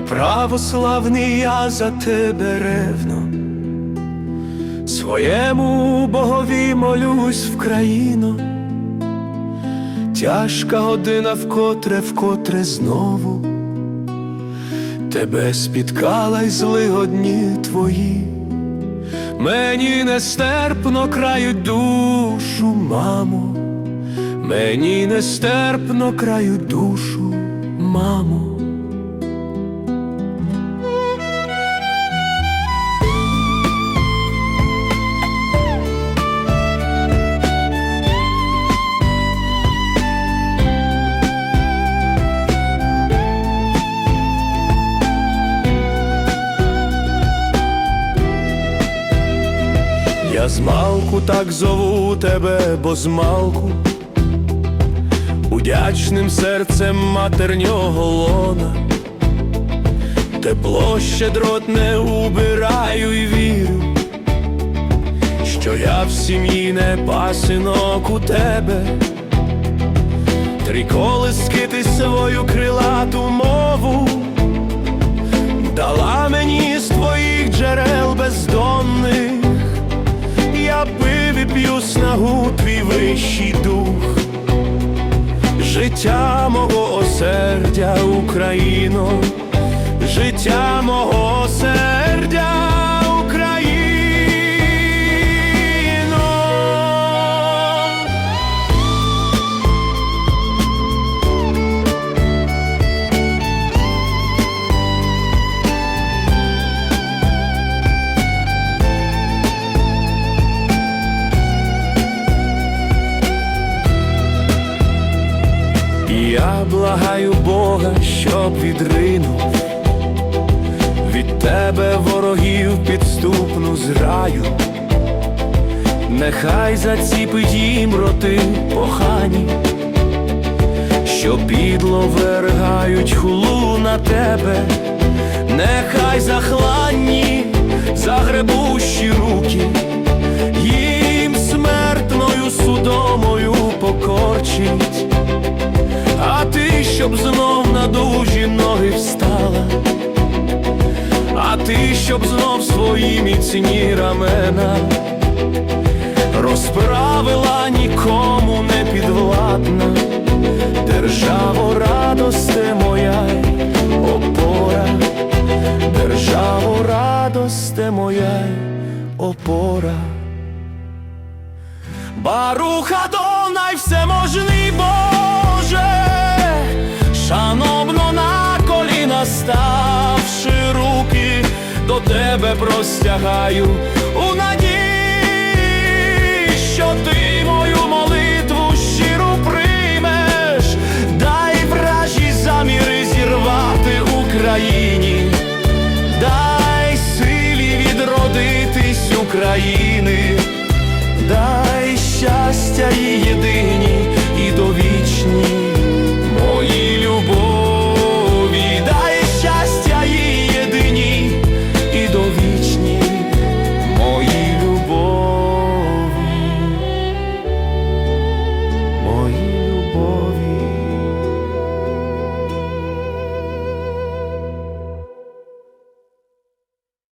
православний я за тебе ревно, своєму богові молюсь в країну, тяжка година вкотре, вкотре знову, тебе спіткала й злигодні твої, мені нестерпно крають душу, мамо, мені нестерпно крають душу, мамо. Я змалку так зову тебе, бо змалку. Удячним серцем матернього лона. Тепло щедротне убираю і вірю, що я в сім'ї не пасинок у тебе, Три колиски ти свою крилату мову дала мені з твоїх джерел бездонних. П'ю снагу твій вищий дух, життя мого осердя, Україно, життя мого сердя, Я благаю Бога, щоб відринув від тебе ворогів підступну зраю, нехай заціпить їм роти похані, що підло вергають хулу на тебе, нехай захланні загребущі руки, щоб знов на дужі ноги встала, а ти, щоб знов свої міцні рамена розправила нікому не підвладна, державо радосте моя опора, державо радосте моя опора. Баруха Донай, всеможний Боже, тебе простягаю. У надії, що ти мою молитву щиру приймеш, дай вражі заміри зірвати Україні, дай силі відродитись України. Дай щастя її